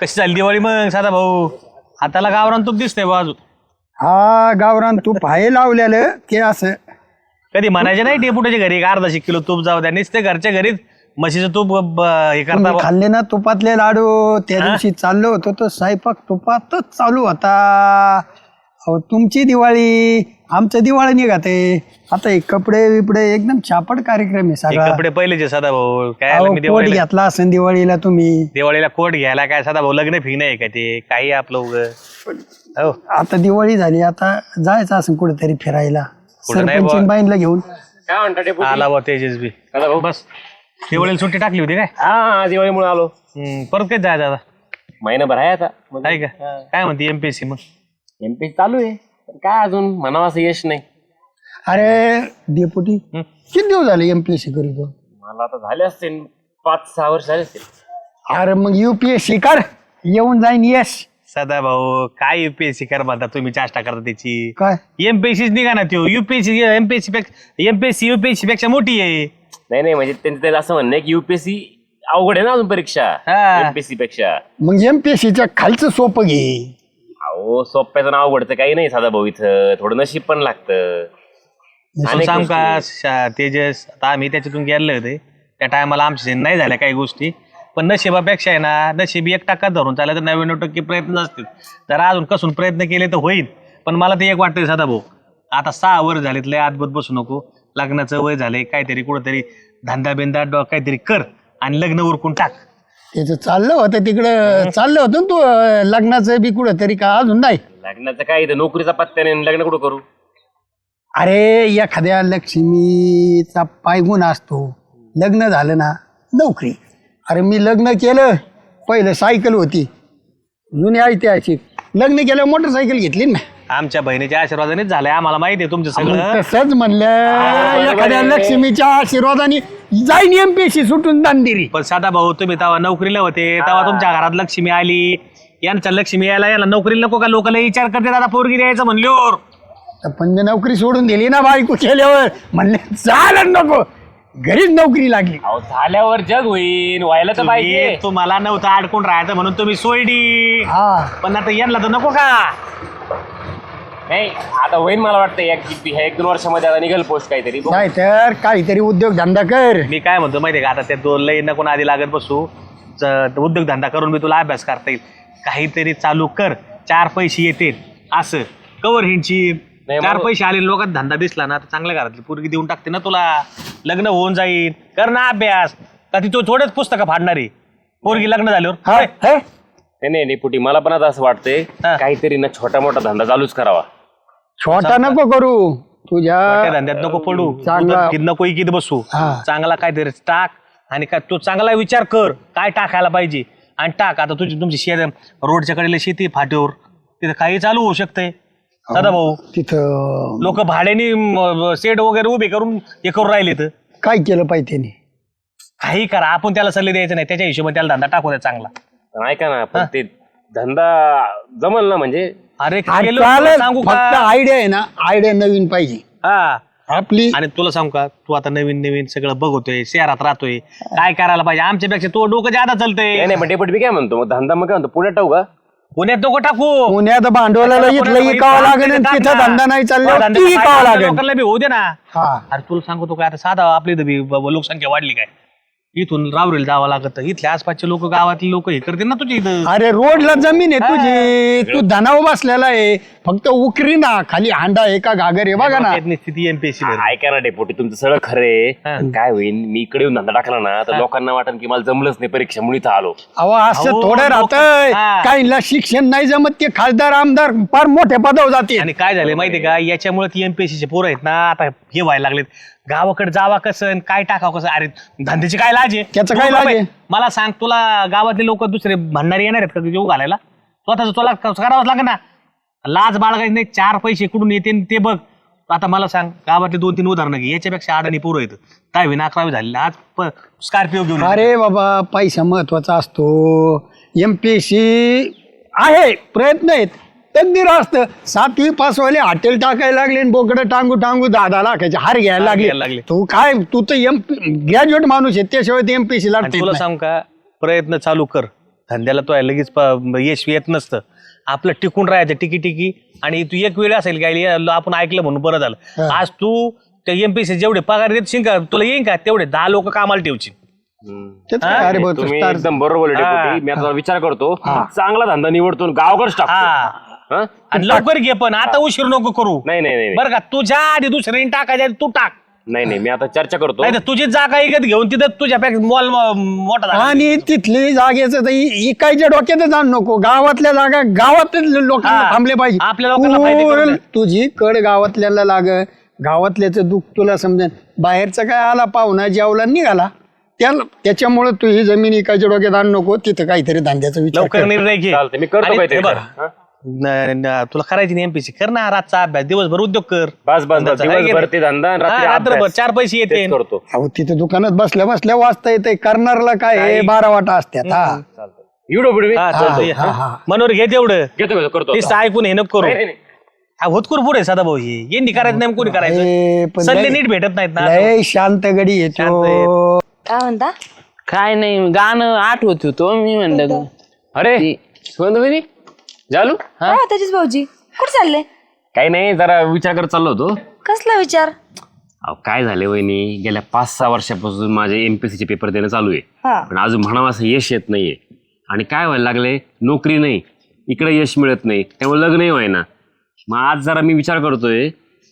कशी झाली दिवाळी मग साधा भाऊ? हाताला गावरान तूप दिसतंय बा अजून. हा गावरान तूप आहे लावलेलं की असं. कधी म्हणायचे नाही डेपुटाच्या घरी एक अर्धाशे किलो तूप जाऊ द्या नुसते घरच्या घरीच म्हशीचं तूप ब- हे करता तुम्ही बा. खाल्ले ना तुपातले लाडू त्या दिवशी चाललो होतो तो स्वयंपाक तुपातच चालू होता. अहो तुमची दिवाळी आमचं दिवाळी निघते. आता हे कपडे बिपडे एकदम छापड कार्यक्रम आहे हे सगळा. कपडे पहिलेचे साधा भाऊ. काय अहो, आलं मी कोट दिवाळीला? घेतला असेल दिवाळीला तुम्ही. दिवाळीला कोट घ्यायला काय साधा भाऊ? लग्न फिग नाही का ते? काही आपलं उग. हो. आता दिवाळी झाली. आता जायचं असेल कुठेतरी फिरायला. कुठं नाही सरपंच बुवा. बाईंला घेऊन. काय म्हणता आला बा तेजस बी दादा भाऊ. बस. दिवाळीला सुट्टी टाकली होती काय? हा दिवाळीमुळे आलो. हम्म, परत काय जायचं आता? महिनाभर आहे आता. आहे का? काय म्हणते एमपीएससी मग? एमपी चालू आहे. काय अजून म्हणावं असं यश नाही अरे डेपुटी हं? किती दिवस झाले एमपीएससी करीतो मला आता झाले असतील पाच सहा वर्ष झाले असतील अरे मग युपीएससी कर येऊन जाईन यश सदा भाऊ काय युपीएससी कर म्हणता तुम्ही चाष्टा करता त्याची काय एमपीएससी निघा ना त्यो युपीएससी एमपीएससी पेक्षा एमपीएससी युपीएससी पेक्षा मोठी आहे नाही नाही म्हणजे त्यांचं त्याला असं म्हणणं आहे की युपीएससी अवघड आहे ना अजून परीक्षा हा. एमपीएससी पेक्षा मग एमपीएससीच्या खालचं सोपं घे अहो सोप्याचं नाव अवघडचं काही नाही साधा भाऊ इथं. थोडं नशीब पण लागतं. असं अनेक सांग गोष्टी. का आहेत. शा- तेजस आता आम्ही त्याच्यातून गेले होते. त्या टायमाला आमच्या नाही झाल्या काही गोष्टी. पण नशिबापेक्षा आहे ना नशीब एक टक्का धरून चाललं तर नव्याण्णव टक्के प्रयत्न असतील. तर अजून कसून प्रयत्न केले तर होईल. पण मला ते एक वाटतंय सदा भाऊ आता सहा वर झालेत लय आतबत बसू नको. लग्नाचं वय झालंय काहीतरी कुठंतरी धंदा बिंदा डो- काहीतरी कर आणि लग्न उरकून टाक. त्याचं चाललं होतं तिकडं. चाललं होतं ना तू अं, लग्नाचं बी कुठं तरी का? अजून नाही? लग्नाचं काय इथं? नोकरीचा पत्त्या नाही लग्न कुठं करू? अरे एखाद्या लक्ष्मीचा पायगुण असतो. लग्न झालं ना नोकरी. अरे मी लग्न केलं पहिलं सायकल होती. जुनी ऐतिहासिक लग्न केलं मोटरसायकल घेतली ना आमच्या बहिणीच्या आशीर्वादानेच झालंय. आम्हाला माहिती आहे तुमचं सगळं. तसंच म्हणलं एखाद्या लक्ष्मीच्या आशीर्वादाने जाईन एमपीएससी सुटून दांदिरी. पण साधा भाऊ तुम्ही तेव्हा नोकरीला होते तेव्हा तुमच्या घरात लक्ष्मी आली. यांच्या लक्ष्मी यायला याला नोकरीला नको का? लोकांना विचार करते दादा पोरगी द्यायचं म्हणल्यावर. पण मी नोकरी सोडून दिली ना बायको केल्यावर. म्हणले चालन नको. घरीच नोकरी लागली. अहो झाल्यावर जग होईल व्हायला तर पाहिजे. तुम्ही- तुम्हाला नव्हतं अडकून राहायचं म्हणून तुम्ही सोयडी हा. पण आता यांना तर नको का? नाही आता होईल मला वाटतं एक ह्या एक दोन वर्षामध्ये आता निघेल पोस्ट काहीतरी. बघू. नाही तर काहीतरी उद्योग धंदा कर. मी काय म्हणतो माहितीये का आता त्या दोन लई नको आधी लागत बसू. उद्योग धंदा करून मी तुला अभ्यास करता येईल. काहीतरी चालू कर चार पैसे येतील. असं. कवर हिंची नाही, चार मग- पैसे आले लोकात धंदा दिसला ना तर चांगल्या घरातली पोरगी देऊन टाकते ना तुला. लग्न होऊन जाईल कर ना अभ्यास. का ती तो थोडेच पुस्तकं फाडणारी? पोरगी लग्न झाल्यावर? हा. हे? नाही नाही नाही पुटी मला पण आता असं वाटतंय हा. काहीतरी ना छोटा मोठा धंदा चालूच करावा. छोटा नको करू. तुझ्या धंद्यात नको पडू. चांगला- नको इकीत बसू. हा. चांगला काहीतरी टाक आणि काय तो चांगला विचार कर. काय टाकायला पाहिजे? आणि टाक. आता तुझी तुमची शेत रोडच्या कडेला शेती फाट्यावर. तिथे काही चालू होऊ शकतंय सदा भाऊ. तिथं लोक भाड्याने सेट वगैरे उभे करून हे करून राहिले तर. काय केलं पाहिजे त्याने? काही करा. आपण त्याला सल्ले द्यायचे नाही. त्याच्या हिशोबाने त्याला धंदा टाकू द्या चांगला. पण ऐका ना पण ते धंदा जमल ना म्हणजे? अरे चालेल, सांगू फक्त आयडिया आहे ना आयडिया नवीन पाहिजे. हा. आपली आणि तुला सांगू का तू आता नवीन नवीन सगळं बघतोय शहरात राहतोय. काय करायला पाहिजे? आमच्यापेक्षा तो डोकं जादा चालतंय. नाही पण डेपुटी मी काय म्हणतो? मग धंदा मग काय म्हणतो? पुण्यात टाकू का? पुण्यात नको टाकू. पुण्यात भांडवलाला इथलं इकावं लागेल आणि तिथं धंदा नाही ती इकावं लागेल. लोकांना बी होऊ दे ना. हा. अरे तुला सांगतो काय आता साधा आपली इथं बी ब- लोकसंख्या वाढली काय? इथून रावरेल जावं लागत. इथल्या आसपासचे लोक गावातले लोक हे करतील ना तुझ्या इथं? अरे रोडला जमीन आहे तुझी. तू धनाव बसलेला आहे. फक्त उकरी ना. खाली हांडा आहे का घागर आहे बघा ना. स्थिती एमपीएससी हा, ऐका ना डेपुटी तुमचं सगळं खरं आहे. हा. पण काय होईल मी इकडे येऊन धंदा टाकला ना तर लोकांना वाटन की मला जमलंच नाही परीक्षा म्हणून इथं आलो. अहो असं अहो, थोडं लोक- राहतंय. हा. काहींना शिक्षण नाही जमत ते खासदार आमदार फार मोठ्या पदावर जाते आणि काय झालं माहितीये का? याच्यामुळे ती एमपीएससी चे पोरं आहेत ना आता हे व्हायला लागलेत. गावाकडे जावा कसं आणि काय टाकावं कसं? अरे धंद्याची काय लाज आहे? त्याचं काय लाज आहे? मला सांग तुला गावातले लोक दुसरे म्हणणारे येणार आहेत का जेव घालायला? स्वतःच तुला क- करावंच लागेल ना? लाज बाळगायची नाही चार पैसे कुठून येते ते बघ. आता मला सांग गावातले दोन तीन उदाहरणं घे याच्यापेक्षा अडाणी पोरं येतं दहावी ना अकरावी झालेली आज स्कॉर्पिओ घेऊन येतात. अरे बाबा पैसा महत्त्वाचा असतो. एम पी आहे प्रयत्न आहेत. तकदीर असतं सातवी पास वाले हॉटेल टाकायला लागले आणि बोकडं टांगू टांगू दहा दहा लाखाचे हार घ्यायला लागले. लागले. तू काय तू तर एम ग्रॅज्युएट माणूस आहे त्याशिवाय ते एम पी सी आणि तुला सांग का प्रयत्न चालू कर. धंद्याला तो आहे लगेच प- यश येत नसतं. आपलं टिकून राहायचं टिकी टिकी आणि तू एक वेळ असेल काय आपण ऐकलं म्हणून बरं झालं. आज तू त्या एमपीसी जेवढे पगार देत का तुला येईन का? तेवढे दहा लोक कामाला ठेवशील तेच काय अरे भाऊ, तुम्ही स्टार- एकदम बरोबर डेपुटी. मी आता विचार करतो चांगला धंदा निवडतो गावाकडेच टाकतो. हा. हा? आणि लवकर घे पण आता उशीर नको करू नाही नाही नाही बरं का तुझ्या आधी दुसऱ्याने टाकायच्या आधी तू टाक नाही नाही मी आता चर्चा करतो नाही तर तुझी जागा इकत घेऊन तिथं तुझ्यापेक्षा मॉल मोठा झाला. आणि तिथली जागेचं तर इ- इकायच्या डोक्यातच जाण नको गावातल्या जागा गावातच लोकांना हा. थांबले पाहिजे आपल्या लोकांना फायदे करून तू- द्या. तुझी कड गावातल्याला लाग गावातल्याचं दुःख तुला समजेल बाहेरचं काय आला पाहुणा जेवला निघाला त्याला त्याच्यामुळे तू ही जमीन इकायच्या डोक्यात आण नको तिथं काहीतरी धंद्याचा विचार लवकर कर. निर्णय घे मी करतो आणि काहीतरी. हे बघ, हा? न- न- तुला करायची नाही एमपीसी कर ना रातचा अभ्यास दिवसभर उद्योग कर. बस बस बस धंद्याचा, आहे की दिवसभर नाही? ते धंदा आणि रात्री रात्रभर अभ्यास. चार पैसे येते. तेच करतो. अहो तिथं दुकानात बसल्या बसल्या वाचता येते करणारला काय हे बारा वाटा असतात हा. एवढं पुढे हा, चालतंय. हा, हा. मनोहर घे तेवढं. घेतो घेतो करतो ते ऐकून हे नको नाही, करू. नाही, नाही. हा होतकुर पुढे सदा भाऊ हे यांनी करायचं नाही कोणी करायचं? पण सल्ले लय- नीट भेटत नाहीत ना लय शांत गडी येतो काय म्हणता? काय नाही गाणं आठवत होतो मी म्हणलं. का अरे जालू? त्याचीच भाऊजी. कुठे चालले? काही नाही जरा विचार करत चाललो होतो. कसला विचार? अहो काय झाले वहिनी? गेल्या पाच सहा वर्षापासून माझे एमपीसीचे पेपर देणं चालू आहे. हा. पण अजून म्हणावं असं यश येत नाहीये. आणि काय व्हायला लागले? नोकरी नाही. इकडे यश मिळत नाही. त्यामुळे लग्नही व्हायना मग आज जरा मी विचार करतोय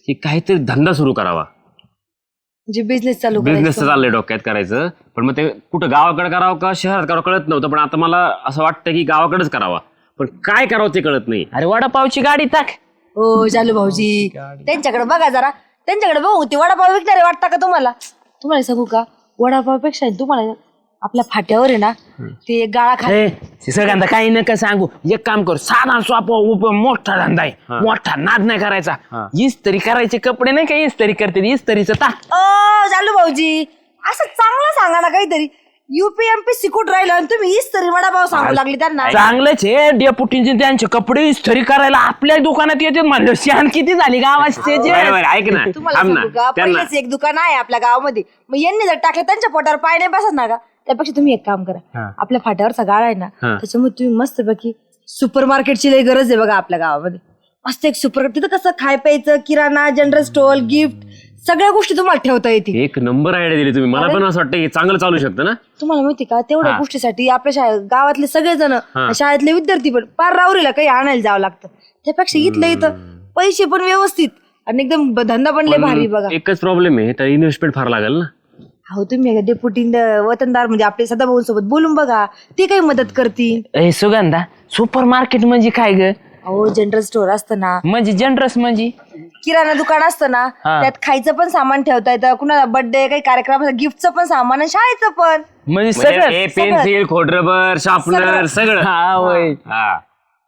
की काहीतरी धंदा सुरू करावा. म्हणजे बिझनेस चालू बिझनेस करायचा. चाललंय डोक्यात करायचं. पण मग ते कुठं गावाकडे करावं का? शहरात करावं? कळत नव्हतं. पण आता मला असं वाटतं की गावाकडेच करावा. पण काय करावं ते कळत नाही. अरे वडापावची गाडी टाक. हो चालू भाऊजी. त्यांच्याकडे बघा जरा. त्यांच्याकडे बघू ते वडापाव विकणारे वाटता का तुम्हाला? तुम्हाला सांगू का? वडापावपेक्षा तुम्हाला आपल्या फाट्यावर आहे ना ते एक गाळा खा ए, सगळ्यांदा काही नका सांगू. एक काम कर साधा सोपा उप मोठा धंदा आहे. मोठा नाद नाही करायचा. इस्त्री करायचे कपडे नाही का? इस्त्री करते इस्त्रीचं टाक ओ चालू भाऊजी असं चांगलं सांगा ना काहीतरी. युपीएमपी सिकूट राहिलं आणि तुम्ही हीच तरी वडापाव सांगू लागली त्यांना. चांगलंच आहे. डेपुटींचे त्यांचे कपडे इस्त्री करायला आपल्या दुकानात येते म्हणलं. शान किती झाली बरं, बरं, ऐक ना. तुम्हाला थांब सांगू का? ना त्यांना. पहिलेच एक दुकान आहे आपल्या गावामध्ये. मग यांनी जर टाकलं त्यांच्या पोटावर पाय नाही बसत ना का? त्यापेक्षा तुम्ही एक काम करा. आपल्या फाट्यावरचा गाळा आहे ना त्याच्यामुळे तुम्ही मस्त पैकी सुपर मार्केटची लई गरज आहे बघा आपल्या गावामध्ये. मस्त एक सुपर तिथं कसं खाय प्यायचं किराणा जनरल स्टोअर गिफ्ट सगळ्या गोष्टी तुम्हाला ठेवता येतील. एक नंबर आयडिया दिली तुम्ही. मला पण असं वाटतं की चांगलं चालू शकतं ना? तुम्हाला माहिती का? तेवढ्या गोष्टीसाठी आपल्या शाळेत गावातले सगळेजण शाळेतले विद्यार्थी पण पार रावरीला काही आणायला जावं लागतं. त्यापेक्षा इथलं इथं पैसे पण व्यवस्थित आणि एकदम ब- धंदा पण लय भारी बघा. एकच प्रॉब्लेम आहे तर इन्व्हेस्टमेंट फार लागेल ना? अहो तुम्ही डेप्युटी वतनदार म्हणजे आपले सदाभाऊ सोबत बोलून बघा. ते काही मदत करतील. ए सुगंधा सुपर मार्केट म्हणजे काय ग? अहो जनरल स्टोअर असतं ना म्हणजे जनरस म्हणजे? किराणा दुकान असतं ना हा. त्यात खायचं पण सामान ठेवता येतं कुणाला बर्थडे काही कार्यक्रम गिफ्टचं पण सामान आणि शाळेचं पण. म्हणजे सगळं पेन्सिल खोडरबर शार्पनर सगळं. हा होय. हा.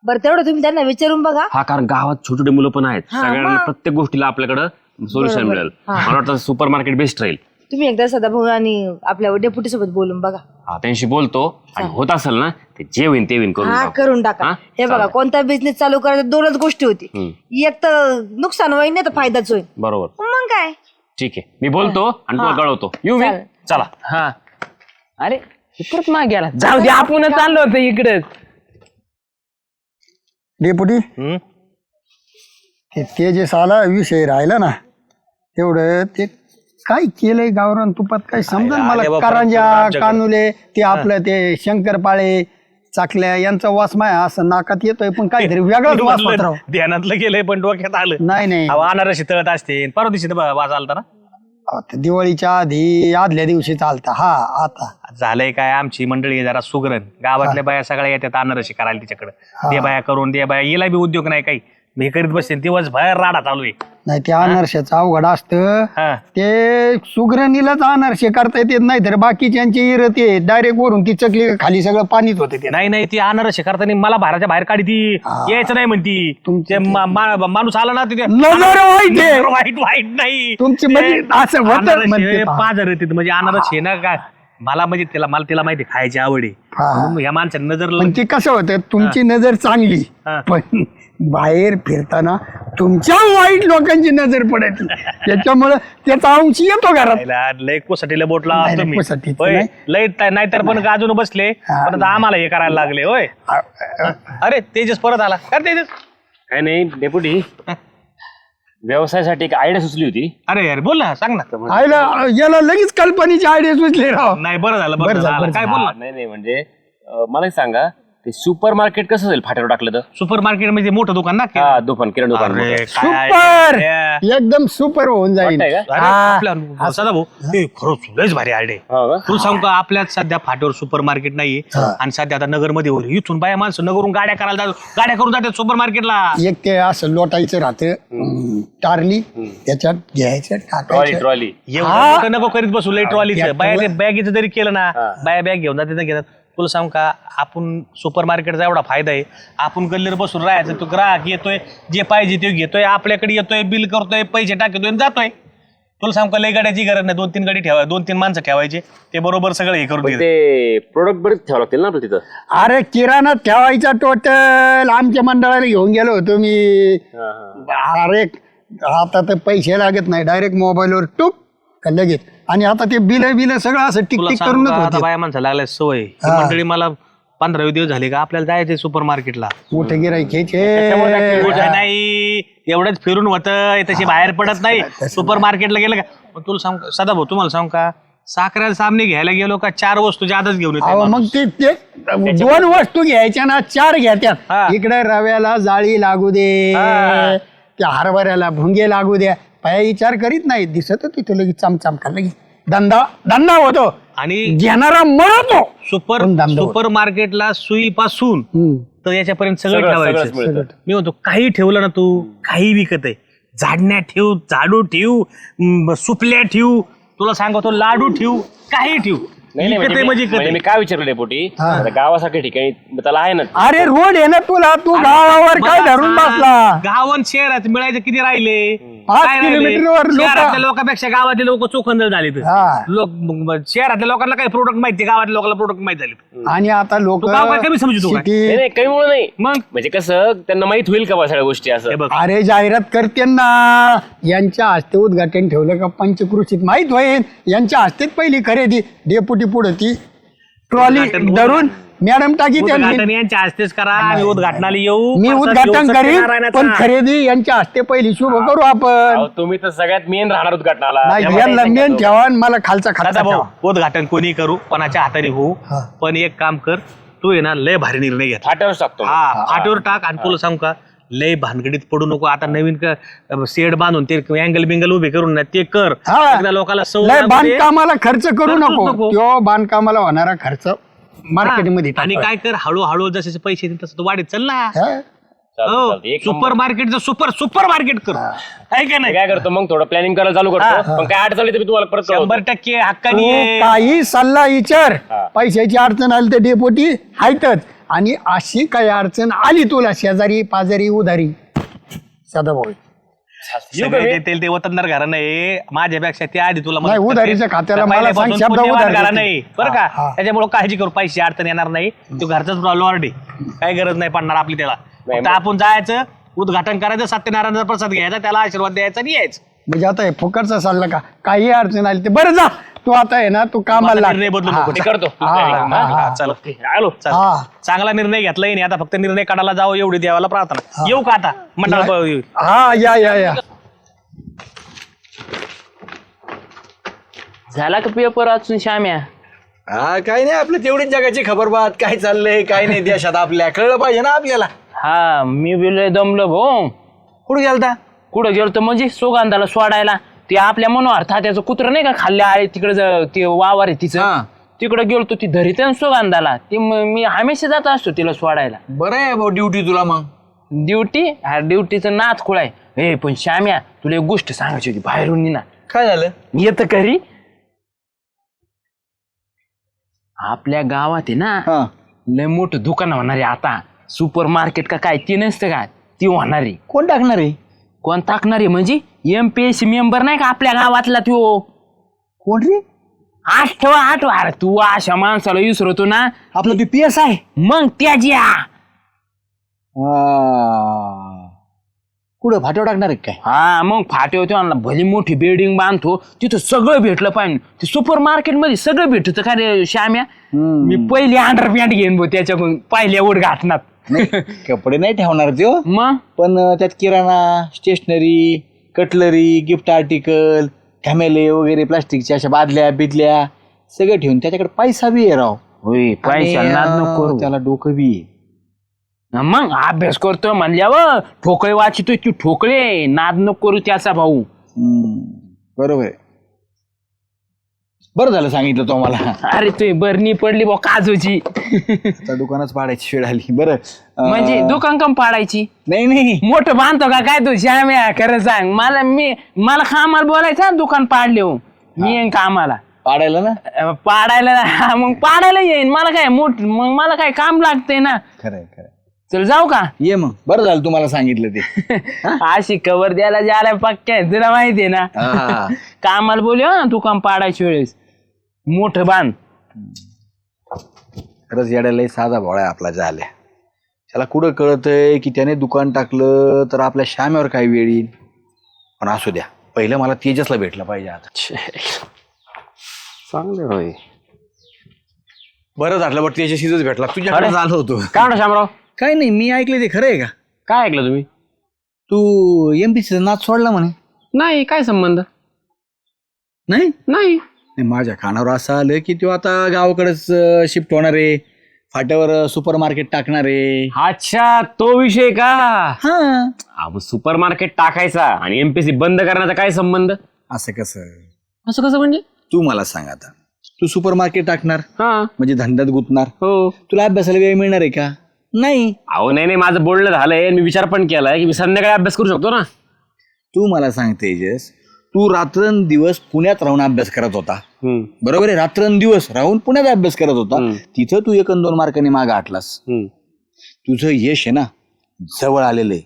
बरं तेवढं तुम्ही त्यांना विचारून बघा. हा कारण गावात छोटे छोटे मुलं पण आहेत. सगळ्यांना प्रत्येक गोष्टीला आपल्याकडं सोल्युशन मिळेल. मला वाटतं सुपर मार्केट बेस्ट राहील. तुम्ही एकदा सदाभाऊ आणि आपल्या डेप्युटी सोबत बोलून बघा. हा त्यांशी बोलतो आणि होत असेल ना ते जे होईन ते होईन करून हा टाकू. करून टाका. हा? हे बघा कोणता बिझनेस चालू करायचा दोनच गोष्टी होती. हम्म. एक तर नुकसान होईल नाही तर फायदाच होईल. बरोबर. मग काय? ठीक आहे. मी बोलतो आणि तुला कळवतो. येऊ मी चालेल. चला. हा. अरे परत मागे गेला जाऊ दे आपण चाललो होतो इकडे डेपुटी हम्म? ते जे साला विषय राहिला ना. तेवढं ते काय केलंय गावरान? तुपात काय समजा मला? कारंजा आमच्याकडे. कानुले ते आपलं ते शंकरपाळे चाकल्या यांचा वास माय असं नाकात येतोय पण काहीतरी वेगळाच वास ध्यानातलं गेलंय पण डोक्यात आलं. नाही नाही. अहो अनारशी तळत असते. परवा दिवशी तर वाज आलता ना. दिवाळीच्या आधी आदल्या दिवशी चालता हा आता. झालंय काय? आमची मंडळी आहे जरा सुगरण. गावातल्या बाया सगळ्या येतात अनारशी करायला तिच्याकडे. दे बाया करून दे बाया. येला बी उद्योग नाही काही. मी करीत बसते दिवस बाहेर राडा चालू आहे नाही ते अनारशाचं अवघड असतं. हा. ते सुगरणीलाच अनारशे करता येते नाही तर बाकीच्यांचे इरत ते डायरेक्ट वरून ती चकली खाली सगळं पाणीच होते ते नाही नाही ती अनारशी करताना मला बाहेरच्या बाहेर काढी ती. यायचं नाही म्हणती. तुमचे- माणूस आला ना तिथे. नजर वाईट आहे. वाईट वाईट नाही. तुमची म्हणजे ते असं होतं अनारसे म्हणते पहा. पाजर येते म्हणजे अनारस ना काय मला म्हणजे तिला मला तिला माहिती खायची आवड आहे. हा. म्हणून ह्या माणसाने नजर पण ते कसं होतं? तुमची नजर चांगली. हा. पण बाहेर फिरताना तुमच्या वाईट लोकांची नजर पडायची त्याच्यामुळं त्याचा अंश येतो घरात. खायला लय कोसाटीला बोट नाही, लावा नाही, तुम्ही. कोसाटीचं होय नाही. लय त- नाहीतर पण गाजून बसले. पण आता आम्हाला हे करायला लागले होय. अरे तेजस परत आला. कर तेजस. काय नाही डेपुटी व्यवसायासाठी एक आयडिया सुचली होती. अरे यार बोल ना सांग ना. आईला याला लगेच कल्पनेची आयडिया सुचली राव. नाही बरं झालं बरं बरं झालं, झालं बरं काय बोल नाही नाही म्हणजे अं, मला एक सांगा ते सुपर मार्केट कसं जाईल फाट्यावर टाकलं तर? सुपर मार्केटमध्ये मोठं दुकान ना? हा दुकान किराणा दुकान अरे मोठं. काय सुपर. एकदम सुपर होऊन जाईल. वाटतंय का? अरे, आपल्या सदा भाऊ. हे. खरंच लयच भारी आडे हो का? तू सांग का आपल्यात सध्या फाट्यावर सुपर मार्केट नाहीये आणि सध्या आता नगरमध्ये होईल. इथून बाया माणसं नगरून गाड्या करायला जातात. गाड्या करून जातात सुपर मार्केटला एक ते असं लोटायचं राहतं. टारली. त्याच्यात घ्यायचं ट्रॉली टाकायचं. ट्रॉली एवढं मोठं नको करीत बसू लई ट्रॉलीचं. बाया बॅगेचं जरी केलं ना बाया बॅग घेऊन जाते घेतात. तुला सांग का आपण सुपर मार्केटचा एवढा फायदा आहे. आपण गल्लीवर बसून राहायचं तो ग्राहक येतोय जे पाहिजे ते घेतोय आपल्याकडे येतोय बिल करतोय पैसे टाकतोय आणि जातोय. तुला सांग का लई गाड्याची गरज नाही दोन तीन गाडी ठेवा दोन तीन माणसं ठेवायचे ते बरोबर सगळं हे करून घेतात. ते प्रोडक्ट बरेच ठेवावं लागतील ना तिथं? अरे किराणा ठेवायचा टोटल आमच्या मंडळाला घेऊन गेलो होतो मी. अरे आता तर पैसे लागत नाही डायरेक्ट मोबाईलवर टुक का लगेच? आणि आता ते बिल बिल सगळं असं टिक तुला टिक सांगू करूनच का, आता होते. बाया माणसं लागल्या सवय. ही. हा. मंडळी मला पंधरावे दिवस झाले का आपल्याला जायचंय सुपर मार्केटला मोठे गिराईक नाही. एवढंच फिरून होतं तशी बाहेर पडत नाही. सुपर मार्केटला गेलं का? पण तुला सांग सदा भाऊ तुम्हाला सांग का? साखरेला सामने घ्यायला गेलो का चार वस्तू जादच घेऊन अहो येतो मग ते ते दोन वस्तू घ्यायच्या ना चार हा. घ्यात्यात इकडे रव्याला जाळी लागू दे. त्या हरभऱ्याला भुंगे लागू द्या. पाया विचार करीत नाही दिसत तिथं लगेच चमचम का लगेच धंदा धंदा होतो. आणि घेणारा मरतो. सुपर पण धंदा होतो. सुपर मार्केटला सुई पासून हम्म. तर याच्यापर्यंत सगळं सगळं- सगळंच ठेवायचं मिळतं. मी म्हणतो काही ठेवलं ना तू काही विकत आहे. झाडण्या ठेव झाडू ठेव म, सुपल्या ठेव तुला सांगतो लाडू ठेव काही ठेव. नाही नाही, विकत आहे म्हणजे म्हणजे मी- म्हणजे मी काय विचारलं हा. आता गावासारख्या ठिकाणी मग त्याला आहे ना अरे रोड आहे ना तुला तू गावावर काय धरून बसला? गावन शहरात मिळायचे किती राहिले? पाच? किलोमीटरवर लोकं- शहरातल्या लोकांपेक्षा गावातले लोक चोखंदर झाले हा. लोक शहरातल्या लोकांना काही प्रोडक्ट माहिती गावातल्या लोकांना प्रोडक्ट माहिती झाले आणि आता लोक तू गाव काय कमी समजतो काय? नाही नाही कमी मुळे नाही. मग? म्हणजे कसं त्यांना माहीत होईल का बा सगळ्या गोष्टी असं? हे बघ. अरे जाहिरात करते ना यांच्या हस्ते उद्घाटन ठेवलं का पंचकृषीत? माहीत होईल. यांच्या हस्तेच पहिली खरेदी. डेपुटी पुढे ती. ट्रॉली उद्घाटन- धरून मॅडम टाकी त्यांनी. यांच्या हस्तेच करा आम्ही उद्घाटनाला येऊ. मी उद्घाटन करीन. पण खरेदी यांच्या हस्ते पहिली शुभ करू आपण. अहो, तुम्ही तर सगळ्यात मेन राहणार उद्घाटनाला. नाही यांना मेन. ठेवा आणि मला खालचा खालचा दादा भाऊ ठेवा. उद्घाटन कोणी करू? कोणाच्या हाताने होऊ? हा. पण एक काम कर तू आहे ना लय भारी निर्णय घेतला. फाट्यावरच टाकतो. हा फाटीवर टाक आणि तुला सांगू का लय भानगडीत पडू नको. आता नवीन शेड बांधून ते अँगल बिंगल उभे करून ना ते कर. हा. एकदा लोकांना सवय लय लागू दे. बांधकामाला खर्च करू नको. नको. तो बांधकामाला होणारा खर्च मार्केटमध्ये आणि. काय कर हळूहळू जसे जसे पैसे येतील तसं तू वाढीत चल ना. हा? चालतं, चालतं. एक सुपर मार्केटचं सुपर सुपर मार्केट कर. आहे का मी नाही काय करतो मग थोडं प्लॅनिंग करायला चालू करतो. पण काय अडचण आली तर मी तुम्हाला परत. शंभर टक्के हक्कानी. काही सल्ला विचार. हा. पैशाची अडचण आली तर डेपोटी आहेतच आणि अशी काही अडचण आली तुला शेजारी पाजारी उधारी. सदाभाऊ. सगळे देतील ते वतनदार घरा नाही. माझ्यापेक्षा ते आधी तुला मदत नाही, करतील. उधारीच्या खात्याला तर मला पहिल्यापासून सांग, शब्द पुण्यवान उधार घरा देतील. नाही. बरं हा, का? हा. त्याच्यामुळे काळजी करू पैसे अडचण येणार नाही. तो घरचाच लॉर्ड आहे काही गरज नाही पडणार आपली त्याला. नाही, फक्त आपण जायचं उद्घाटन करायचं सत्यनारायणचा प्रसाद घ्यायचा त्याला आशीर्वाद द्यायचा आणि यायचं. म्हणजे आता हे फुकटचा सल्ला का? काही अडचण आली ते बरं जा. तू आता आहे ना तू कामाला लाग. निर्णय बदलू. नको मी करतो. हा, हा, हा. चल. आलो चल. हा. चांगला निर्णय घेतलाय नाही आता फक्त निर्णय काढायला जावं एवढी देवाला प्रार्थना. येऊ का आता? मंडळ हा या या या. झाला का पेपर वाचून श्याम्या? हा काय नाही आपलं तेवढीच जगाची खबर बात काय चाललंय काय नाही देशात आपल्या. कळलं पाहिजे ना आपल्याला. हा मी बिलोय दमलो भाऊ कुठे गेलता? कुठं गेलो तर म्हणजे? सुगंधाला सोडायला. ते आपल्या मनोहर त्याचं कुत्र नाही का खाल्ल्या आहे तिकडे ते वावर आहे हा. तिचं तिकडे गेलो तो ती धरीत सुगंधाला. ती म- मी हमेशा जात असतो तिला सोडायला. बरं आहे भाऊ ड्युटी तुला मग. ड्युटी हा ड्युटीचं नाच खुळाय ए पण श्याम्या तुला एक गोष्ट सांगायची होती बाहेरून ना. काय झालं? येत करी आपल्या गावात आहे ना हा. लय मोठं दुकान होणार आहे आता. सुपर मार्केट का काय ती नसतं का? ती होणार आहे. कोण टाकणार आहे? कोण टाकणार आहे म्हणजे? M P S C member नाही का आपल्या गावातला तो कोण रे? आठवा आठवा अरे तू अशा माणसाला विसरतो ना. आपला तू पी एस आहे. मग त्याच्या कुठं फाटव टाकणार आहे काय? हा मग फाटे होते आणला. भली मोठी बिल्डिंग बांधतो. तिथं सगळं भेटलं पाहिजे. ते सुपर मार्केटमध्ये सगळं भेटत का रे श्याम्या? मी पहिली अंडर पॅन्ट घेईन भाऊ त्याच्याकडून. पहिल्या उड घातनात. नाही कपडे नाही ठेवणार त्यो. मग? पण अं, त्यात किराणा स्टेशनरी कटलरी गिफ्ट आर्टिकल कॅमेले वगैरे प्लास्टिकच्या अशा बादल्या बिदल्या सगळं ठेवून त्याच्याकडे पैसा बी आहे राव. होय आणि, नाद नको अं, करू. त्याला डोकं बी आहे. मग अभ्यास करतोय म्हणल्यावर ठोकळे वाचितोय तू ठोकळे नाद नको करू त्याचा भाऊ. हम्म, बरोबर आहे. बरं झालं सांगितलं तो मला. अरे तू बरणी पडली बा काजूची. आता दुकानच पाडायची वेळ आली. बरं अं, म्हणजे दुकान कम पाडायची? नाही नाही. मोठं बांधतो का? काय तू श्याम्या? खरं सांग. मला मी मला कामाला बोलायचं दुकान पाडले हो. मी येईन कामाला. पाडायला ना? अं, पाडायला ना. मग पाडायला येईन. मला काय मोठ मग मला काय काम लागतंय ना? खरंय खरंय. चल जाऊ का? ये मग. बरं झालं तुम्हाला सांगितलं ते. अशी कवर द्यायला जायला पक्क्या आहे, तुला माहितीये ना? हा. कामाला बोलू ना दुकान पाडायची वेळेस. मोठं बांध. खरंच येड्याला साधा भोळा आहे आपला झाल्या त्याला कुठं कळतंय की त्याने दुकान टाकलं तर आपल्या श्याम्यावर काय वेळ येईल? पण असू द्या पहिलं मला तेजसला भेटलं पाहिजे आता. चांगले होय बरं झालं बट तेजशीच भेटला. तुझ्याकडे आलो होतो. काय म्हणतो शामराव काय नाही मी ऐकले ते खरं आहे का? काय ऐकलं तुम्ही? तू एमपीसीचा नाच सोडला म्हणे. नाही काय संबंध? नाही? नाही. नाही, माझ्या कानावर असं आलं की तो आता गावाकडेच शिफ्ट होणार आहे. फाट्यावर सुपर मार्केट टाकणार आहे. अच्छा तो विषय का? हा. सुपर मार्केट टाकायचा आणि एमपीसी बंद करण्याचा काय संबंध? असं कसं? असं कसं म्हणजे? तू मला सांग आता. तू सुपर मार्केट टाकणार हा. म्हणजे धंद्यात गुंतणार. हो. तुला अभ्यासाला वेळ मिळणार आहे का? नाही. अहो नाही नाही माझं बोलणं झालंय. मी विचार पण केलाय की मी संध्याकाळी अभ्यास करू शकतो ना. तू मला सांग तेजस तू रात्रंदिवस पुण्यात राहून अभ्यास करत होता. हम्म, बरोबर आहे? रात्रंदिवस राहून पुण्यात अभ्यास करत होता. तिथं तू एक अन दोन मार्कांनी मागे आटलास. हम्म. तुझं यश आहे ना जवळ आलेलं आहे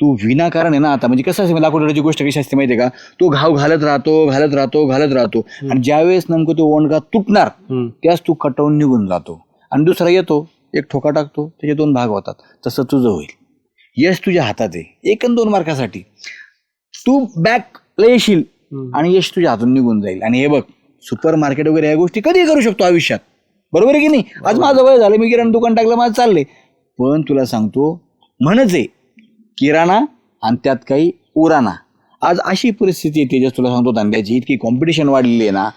तू विनाकारण आहे ना आता. म्हणजे कसं असते लाखोची गोष्ट कशी असते माहितीये का? तो घाव घालत राहतो घालत राहतो घालत राहतो. आणि ज्यावेळेस नेमकं तो ओंडगा तुटणार हम्म. त्याच तू कटवून निघून जातो. आणि दुसरा येतो. एक ठोका टाकतो त्याचे दोन भाग होतात. तसं तुझं होईल. यश तुझ्या हातात आहे. एक अन दोन मार्कासाठी. तू बॅकला येशील आणि यश तुझ्या हातून निघून जाईल. आणि हे बघ सुपर मार्केट वगैरे या गोष्टी कधी करू शकतो आयुष्यात. बरोबर आहे की नाही? आज माझं वय झालं मी किराणा दुकान टाकलं माझं चाललंय. पण तुला सांगतो म्हणच आहे किराणा आणि त्यात काही उराणा. आज अशी परिस्थिती आहे तेजस तुला सांगतो धंद्याची. इतकी कॉम्पिटिशन वाढलेली आहे ना.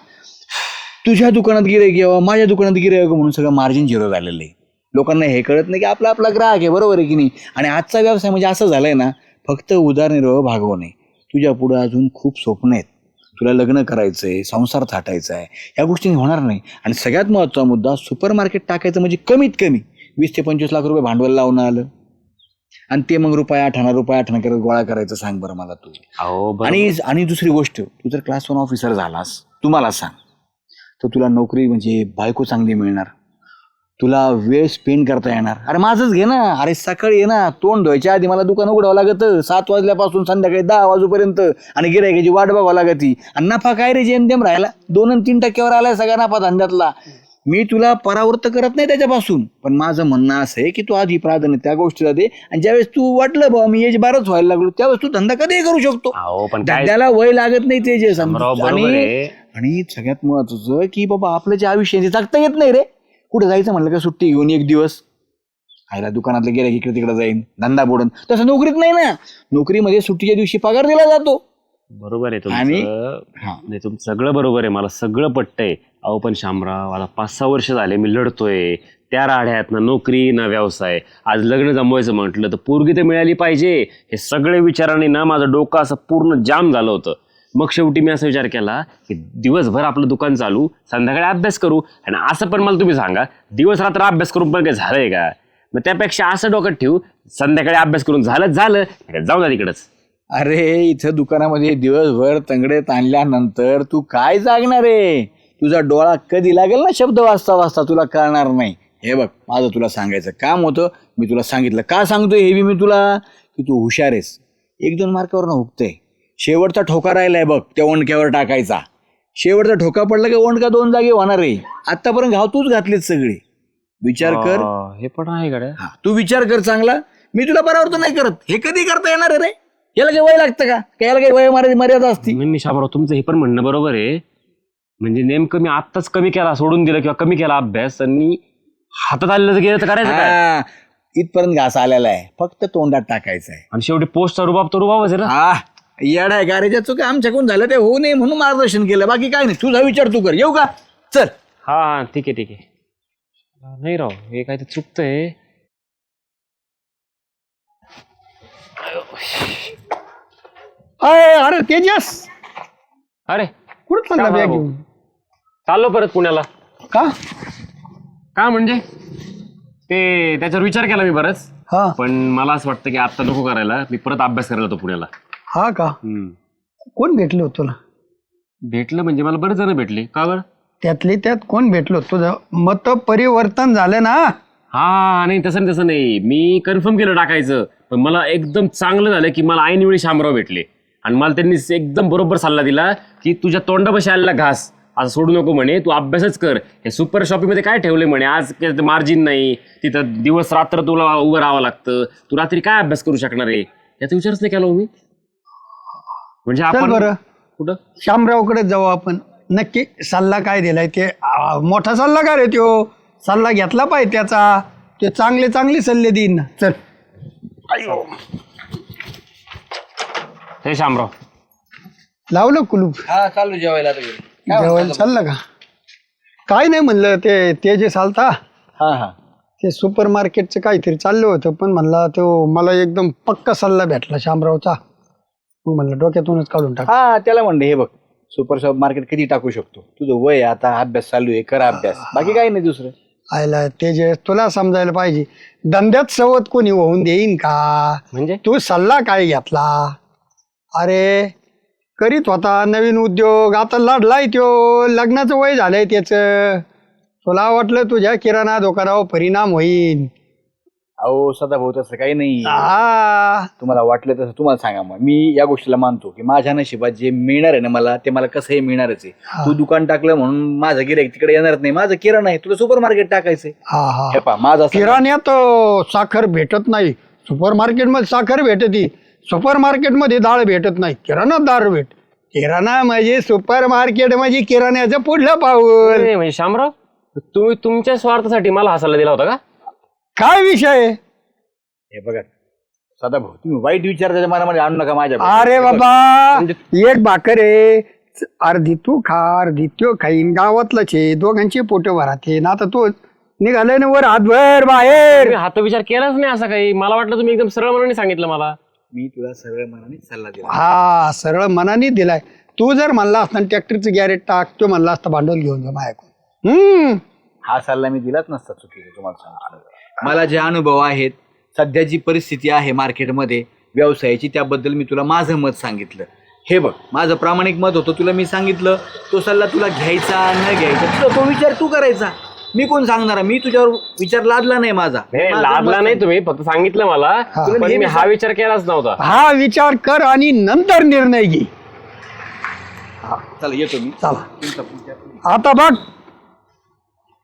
तुझ्या दुकानात गिरायक किंवा माझ्या दुकानात गिरायक म्हणून सगळं मार्जिन झिरो झालेलं आहे. लोकांना हे कळत नाही की आपला आपला ग्राहक आहे बरोबर आहे की नाही? आणि आजचा व्यवसाय म्हणजे असं झालंय ना फक्त उदारनिर्वाह भागवणे. तुझ्या पुढे अजून खूप स्वप्न आहेत. तुला लग्न करायचंय संसार थाटायचा आहे या गोष्टी होणार नाही. आणि सगळ्यात महत्त्वाचा मुद्दा सुपर मार्केट टाकायचं म्हणजे कमीत कमी वीस ते पंचवीस लाख रुपये भांडवल लावून आलं. आणि ते मग रुपये आठ आणा रुपये आठ करत गोळा करायचं सांग बरं मला तू. आणि आणि दुसरी गोष्ट तू जर क्लास वन ऑफिसर झालास तू मला सांग. तर तुला नोकरी म्हणजे बायको चांगली मिळणार. तुला वेळ स्पेंड करता येणार. अरे माझंच घे ना. अरे सकाळी ये ना. तोंड धुवायच्या आधी मला दुकान उघडावं लागतं. सात वाजल्यापासून संध्याकाळी दहा वाजूपर्यंत आणि गिरायकाची वाट बघावं लागती. आणि नफा काय रे जेमतेम राहिला? दोन आणि तीन टक्क्यावर आलाय सगळ्या नफा धंद्यातला. मी तुला परावृत्त करत नाही त्याच्यापासून. पण माझं म्हणणं असं आहे की तू आधी प्राधान्य त्या गोष्टीला दे आणि ज्यावेळेस तू वाटलं बा मी एज बारच व्हायला लागलो त्यावेळेस तू धंदा कधीही करू शकतो. पण धंद्याला वय लागत नाही ते जे बरोबर आणि सगळ्यात महत्वाचं की बाबा आपलं जे आयुष्य जगता येत नाही रे. कुठे जायचं म्हणलं का सुट्टी घेऊन एक दिवस? आयला दुकानातलं गेलं की इकडे तिकडे जाईन धंदा बुडून. तसं नोकरीत नाही ना. नोकरीमध्ये सुट्टीच्या दिवशी पगार दिला जातो. बरोबर आहे आणि- तुमचं हा. नाही तुमचं सगळं बरोबर आहे. मला सगळं पटतंय. अहो पण शामराव आता पाच सहा वर्ष झाले मी लढतोय. त्या राड्यात ना नोकरी ना व्यवसाय. आज लग्न जमवायचं म्हटलं तर पोरगी तर मिळाली पाहिजे. हे सगळे विचाराने ना माझं डोकं असं पूर्ण जाम झालं होतं. मग शेवटी मी असा विचार केला की दिवसभर आपलं दुकान चालू संध्याकाळी अभ्यास करू आणि असं पण मला तुम्ही सांगा दिवस रात्र अभ्यास करून पण काही झालंय का? मग त्यापेक्षा असं डोक्यात ठेवू संध्याकाळी अभ्यास करून झालं झालं जाऊ ना तिकडंच. अरे इथं दुकानामध्ये दिवसभर तंगडे ताणल्यानंतर तू काय जागणार आहे? तुझा डोळा कधी लागेल ना शब्द वाचता वाचता तुला कळणार नाही. हे बघ माझं तुला सांगायचं काम होतं मी तुला सांगितलं. का सांगतोय हे बी मी तुला? की तू हुशार आहेस. एक दोन मार्कावर ना हुकतंय. शेवटचा ठोका राहिलाय बघ त्या ओंडक्यावर टाकायचा. शेवटचा ठोका पडला का ओंड का दोन जागे होणार आहे. आतापर्यंत घाव तूच घातलीत सगळे. विचार कर. हा, हे पण आहे गड्या. हा, तू विचार कर चांगला. मी तुला बरोबर तर नाही करत. हे कधी करता येणार आहे रे? याला काही वय लागतं का? का याला काही वय मर्यादा मर्यादा असती? नाही नाही, शामराव तुमचं हे पण म्हणणं बरोबर आहे. म्हणजे नेमकं मी आत्ताच कमी केला सोडून दिलं किंवा कमी केला अभ्यास आणि हातात आलेलं गेलं तर करायचं काय हा, इथपर्यंत घास आलेला आहे. फक्त तोंडात टाकायचं आहे. आणि शेवटी पोस्टचा रुबाब तो रुबाबच आहे ना. हा. येड आहे गारेच्या चुका आमच्याकडून झालं ते होऊ नये म्हणून मार्गदर्शन केलं. बाकी काय नाही. तुझा विचार तू कर. येऊ का? चल. हा हा ठीक आहे ठीक आहे. नाही राव हे काय ते चुकतंय अय, अरे तेजस! अरे कुठं चालला बॅग? घेऊन? चाललो परत पुण्याला. का? का म्हणजे? ते त्याच्यावर विचार केला मी बरंच. हा. पण मला असं वाटतं की आता नको करायला. मी परत अभ्यास करायला होतो पुण्याला. हा का? हम्म. कोण भेटलो होतं तुला? भेटलं म्हणजे मला बरेच जण भेटले. का बरं? त्यातली त्यात कोण भेटलो तुझं? मत परिवर्तन झालं ना? हा नाही तसं नाही तसं नाही. मी कन्फर्म केलं टाकायचं. पण मला एकदम चांगलं झालं की मला ऐनवेळी शामराव भेटले. आणि मला त्यांनी एकदम बरोबर सल्ला दिला की तुझ्या तोंडापाशी आलेला घास असं सोडू नको म्हणे. तू अभ्यासच कर. हे सुपर शॉपिंगमध्ये काय ठेवले म्हणे? आज मार्जिन नाही. तिथं दिवस रात्र तुला उभं राहावं लागतं. तू रात्री काय अभ्यास करू शकणार आहे? याचा विचारच नाही केला हो मी. म्हणजे चल आपण बरं. कुठं? शामरावकडे जाऊ आपण. नक्की सल्ला काय दिलाय ते आ, मोठा सल्ला काय रे त्यो सल्ला घेतला पाहिजे त्याचा. ते चांगले चांगले सल्ले देईन. ना चल हे शामराव. लावलं कुलूप? हा चालू जेवायला आता घरी. जेवायला चाललं का? काय नाही म्हणलं ते ते जे चालता हा हा. ते सुपर मार्केटचं काहीतरी चाललं होतं पण म्हणला तो मला एकदम पक्का सल्ला भेटला शामरावचा. मग म्हणलं डोक्यातूनच काढून टाक. हा त्याला म्हणले हे बघ सुपर शॉप मार्केट कधी टाकू शकतो? तुझं वय आहे, आता अभ्यास चालू आहे करा अभ्यास. बाकी काही नाही दुसरं. आयला ते जे तुला समजायला पाहिजे धंद्यात सवत कोणी होऊन देईन का? म्हणजे? तू सल्ला काय घेतला? अरे करीत होता नवीन उद्योग आता लढलाय त्यो लग्नाचं वय झालंय त्याचं. तुला वाटलं तुझ्या किराणा दुकानावर परिणाम होईल अहो सदा भाऊ तसं काही नाही. आ. तुम्हाला वाटलं तसं तुम्हाला सांगा मग. मी या गोष्टीला मानतो की माझ्या नशिबात जे मिळणार आहे ना मला ते मला कसंही मिळणारच आहे. तू दुकान टाकलं म्हणून माझं गिराईक तिकडे येणार नाही. माझं किराणा आहे तुला सुपर मार्केट टाकायचंय. हा हा. हे पहा माझा किराण्यात अं, साखर भेटत नाही. सुपर मार्केटमध्ये साखर भेटती. सुपर मार्केटमध्ये डाळ भेटत नाही. किराणात दारू भेट किराणा म्हणजे सुपर मार्केट म्हणजे किराण्याचं पुढलं पाऊल. नाही, म्हणजे शामराव तुम्ही तुमच्या स्वार्थासाठी मला हा सल्ला दिला होता का? काय विषय? हे बघा सदा भाऊ तुम्ही वाईट विचार त्याच्या मनामध्ये आणू नका माझ्या अरे बाबा एक भाकर आहे. अर्धी तू खा अर्धी त्यो खाईन. गावातलंच आहे. दोघांचे पोट भराते ना आता तू निघालाय ना वर हातभर बाहेर. हात विचार केलाच नाही असा काही. मला वाटलं तुम्ही एकदम सरळ मनाने सांगितलं मला. मी तुला सरळ मनाने सल्ला दिला. हा सरळ मनाने दिलाय. तू जर म्हणला असता ट्रॅक्टरचं गॅरेज टाक तो म्हणला असता भांडवल घेऊन जा माझ्याकडून. हम्म. हा सल्ला मी दिलाच नसता चुकीचा तुम्हाला सांगतो. मला जे अनुभव आहेत सध्या जी परिस्थिती आहे मार्केटमध्ये व्यवसायाची त्याबद्दल मी तुला माझं मत सांगितलं. हे बघ माझं प्रामाणिक मत होतं तुला मी सांगितलं तो सल्ला तुला घ्यायचा न घ्यायचा तुझा तो विचार तू करायचा. मी कोण सांगणार? मी तुझ्यावर विचार लादला नाही माझा. लादला नाही तुम्ही फक्त सांगितलं मला पण मी हा विचार केलाच नव्हता. हा विचार कर आणि नंतर निर्णय घे. चला येतो मी. चला. आता बघ